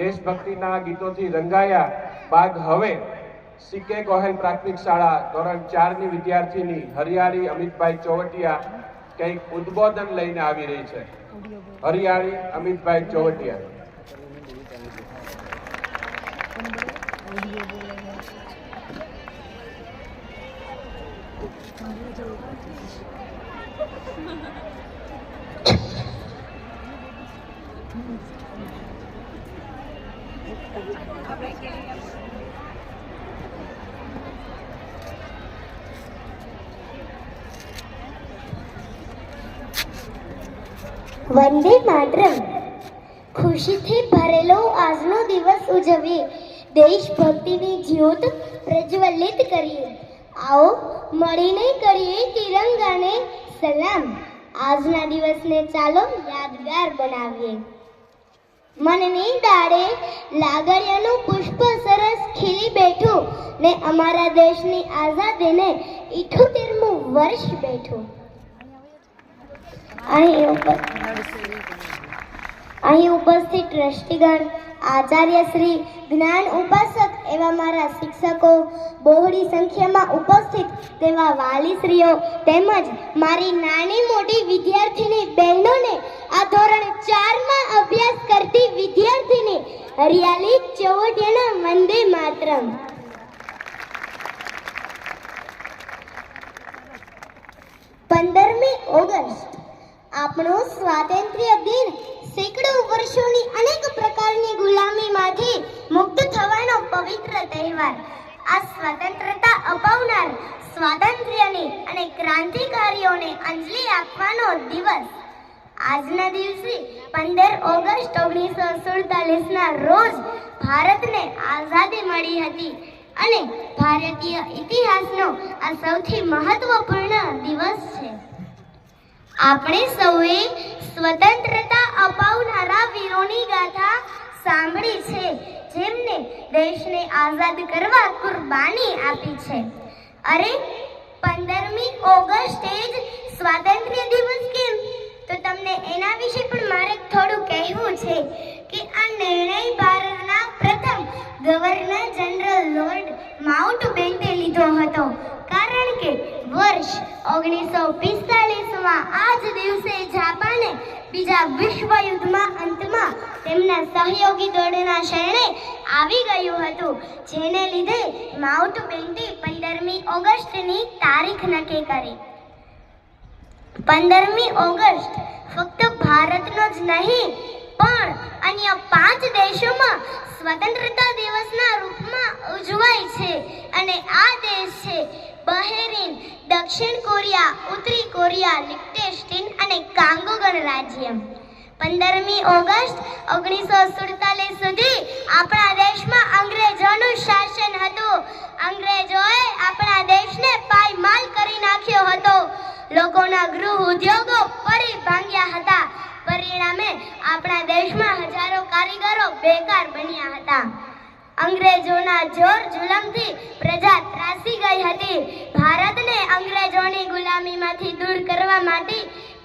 દેશભક્તિના ગીતોથી રંગાયા બાદ હવે CK Cohen પ્રાથમિક શાળા ધોરણ ચારની વિદ્યાર્થીની હરિયાળી અમિતભાઈ ચોવટિયા કંઈક ઉદ્બોધન લઈને આવી રહી છે. હરિયાળી અમિતભાઈ ચોવટિયા. વંદે માતરમ ખુશીથી ભરેલો આજનો દિવસ ઉજવીએ દેશભક્તિની જ્યોત પ્રજ્વલિત કરીએ આવો મળીને કરીએ તિરંગાને સલામ આજના દિવસને ચાલો યાદગાર બનાવીએ મનની દાડે લાગણીઓનું પુષ્પ સરસ ખીલી બેઠું ને અમારા દેશની આઝાદીને ઇઠોતેરમું વર્ષ બેઠું. અહીં ઉપસ્થિત ટ્રસ્ટીગણ આચાર્ય શ્રી જ્ઞાન ઉપાસક એવા મારા શિક્ષકો બહોળી સંખ્યામાં ઉપસ્થિત તેવા વાલીશ્રીઓ તેમજ મારી નાની મોટી વિદ્યાર્થીની બહેનોને આ ધોરણ ચારમાં અભ્યાસ કરતી વિદ્યાર્થીને હરિયાલી ચોવટિયાના વંદે માતરમ. પંદરમી ઓગસ્ટ આપણો સ્વાતંત્ર્ય દિન સેંકડો તહેવાર આ સ્વતંત્રતા અપાવનાર, સ્વાતંત્ર્યની અને ક્રાંતિકારીઓને અંજલિ આપવાનો દિવસ. આજના દિવસે પંદર ઓગસ્ટ ઓગણીસો સુડતાલીસના રોજ ભારતને આઝાદી મળી હતી અને ભારતીય ઇતિહાસનો આ સૌથી મહત્વપૂર્ણ દિવસ છે. આપણે સૌએ સ્વતંત્રતા અપાવનારા વીરોની ગાથા સાંભળી છે. જેમને દેશને આઝાદ કરવા કુરબાની આપી છે. અરે, પંદરમી ઓગસ્ટે જ સ્વાતંત્ર્ય દિવસ કેમ? તો તમને એના વિશે પણ મારે થોડું કહેવું છે કે આ નિર્ણય ભારતના પ્રથમ governor general lord Mountbatten લીધો હતો. કારણ કે વર્ષ ઓગણીસો પિસ્તાલીસમાં આ જ દિવસે જાપાને બીજા વિશ્વ યુદ્ધમાં અંતમાં તેમના સહયોગી દળના શરણે આવી ગયું હતું, જેને લીધે માઉન્ટ બેન્ટી પંદરમી ઓગસ્ટની તારીખ નક્કી કરી. પંદરમી ઓગસ્ટ ફક્ત ભારતનો જ નહીં, પણ અન્ય પાંચ દેશોમાં સ્વતંત્રતા દિવસના રૂપમાં ઉજવાય છે. અને આ દેશ છે. બહેરીન, દક્ષિણ કોરિયા, ઉત્તરી કોરિયા લિક્ટેસ્ટીન અને કાંગો ગણરાજ્ય પંદરમી ઓગસ્ટ ઓગણીસો સુડતાલીસ સુધી આપણા દેશમાં અંગ્રેજોનું શાસન હતું. અંગ્રેજોએ આપણા દેશને પાયમાલ કરી નાખ્યો હતો. લોકોના ગૃહ ઉદ્યોગો પડી ભાંગ્યા હતા. પરિણામે આપણા દેશમાં હજારો કારીગરો બેકાર બન્યા હતા. અંગ્રેજોના જોર જુલમથી પ્રજા ત્રાસી ગઈ હતી. ભારતને અંગ્રેજોની ગુલામીમાંથી દૂર કરવા માટે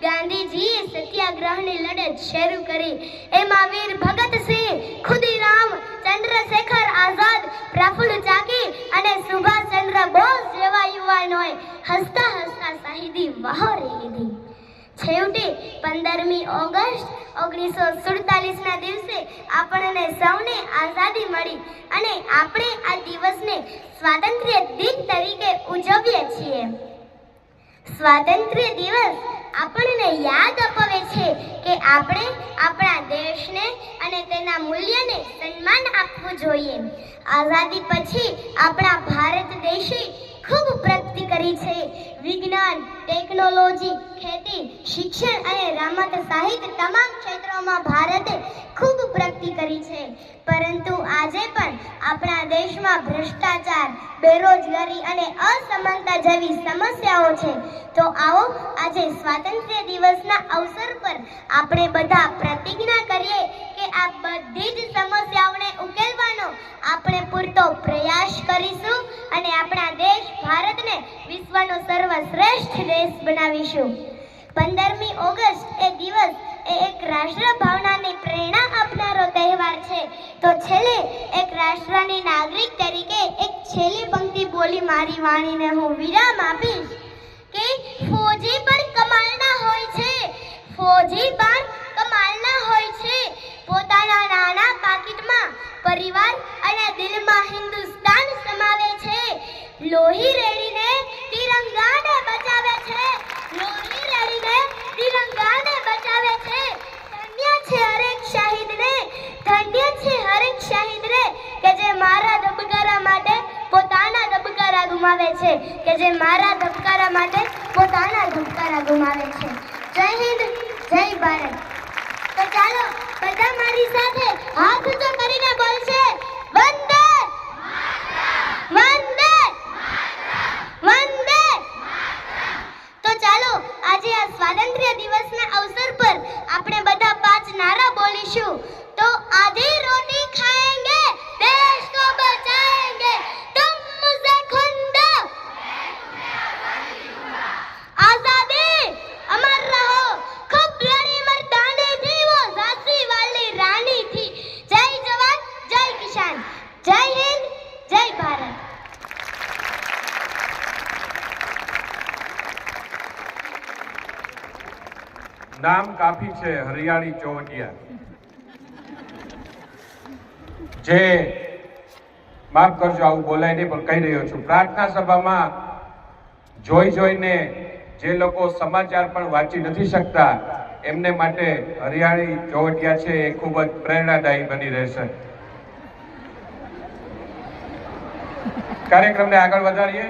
ગાંધીજીએ સત્યાગ્રહની લડત શરૂ કરી. એમાં વીર ભગતસિંહ, ખુદીરામ, ચંદ્રશેખર આઝાદ, પ્રફુલ્લ ચાકી અને સુભાષચંદ્ર બોઝ જેવા યુવાનોએ હસતા હસતા શહીદી વહોરી લીધી. છેવટે પંદરમી ઓગસ્ટ ઓગણીસો સુડતાલીસના દિવસે આપણને સૌને આઝાદી મળી અને આપણે આ દિવસને સ્વાતંત્ર્ય દિન તરીકે ઉજવીએ છીએ. સ્વાતંત્ર્ય દિવસ આપણને યાદ અપાવે છે કે આપણે આપણા દેશને અને તેના મૂલ્યને સન્માન આપવું જોઈએ. આઝાદી પછી આપણા ભારત દેશે ખૂબ પ્રગતિ કરી છે. વિજ્ઞાન, ટેકનોલોજી, ખેતી, શિક્ષણ અને રમત સહિત તમામ ક્ષેત્રોમાં ભારતે ખૂબ પ્રગતિ કરી છે. પરંતુ આજે પણ આપણા દેશમાં ભ્રષ્ટાચાર, બેરોજગારી અને અસમાનતા જેવી સમસ્યાઓ છે. તો આવો આજે સ્વાતંત્ર્ય દિવસના અવસર પર આપણે બધા પ્રતિજ્ઞા કરીએ કે આ બધી જ સમસ્યાઓને ઉકેલવાનો આપણે પૂરતો પ્રયાસ વિશ્વનો સર્વશ્રેષ્ઠ દેશ બનાવીશું. પંદરમી ઓગસ્ટ એ દિવસ એ એક રાષ્ટ્ર ભાવનાની પ્રેરણા આપનારો તહેવાર છે. તો છેલ્લે એક રાષ્ટ્રની નાગરિક તરીકે એક છેલ્લી પંક્તિ બોલી મારી વાણીને હું વિરામ આપીશ કે ફોજી પણ કમાલના હોય છે. ફોજી છે કે જે મારા ધબકારા માટે પોતાના ધબકારા ગુમાવે છે. જય હિન્દ, જય ભારત. તો ચાલો, બધા મારી સાથે હાથ ઊંચો કરીને બોલશે. નામ કાફી છે, હરિયાળી ચોવટિયા. જે, માફ કરજો, આવું બોલાય નહીં, પણ કહી રહ્યો છું. પ્રાર્થના સભામાં જોઈ જોઈને જે લોકો સમાચાર પણ વાંચી નથી શકતા, એમને માટે હરિયાળી ચોવટિયા છે એ ખૂબ જ પ્રેરણાદાયી બની રહેશે. કાર્યક્રમને આગળ વધારીએ.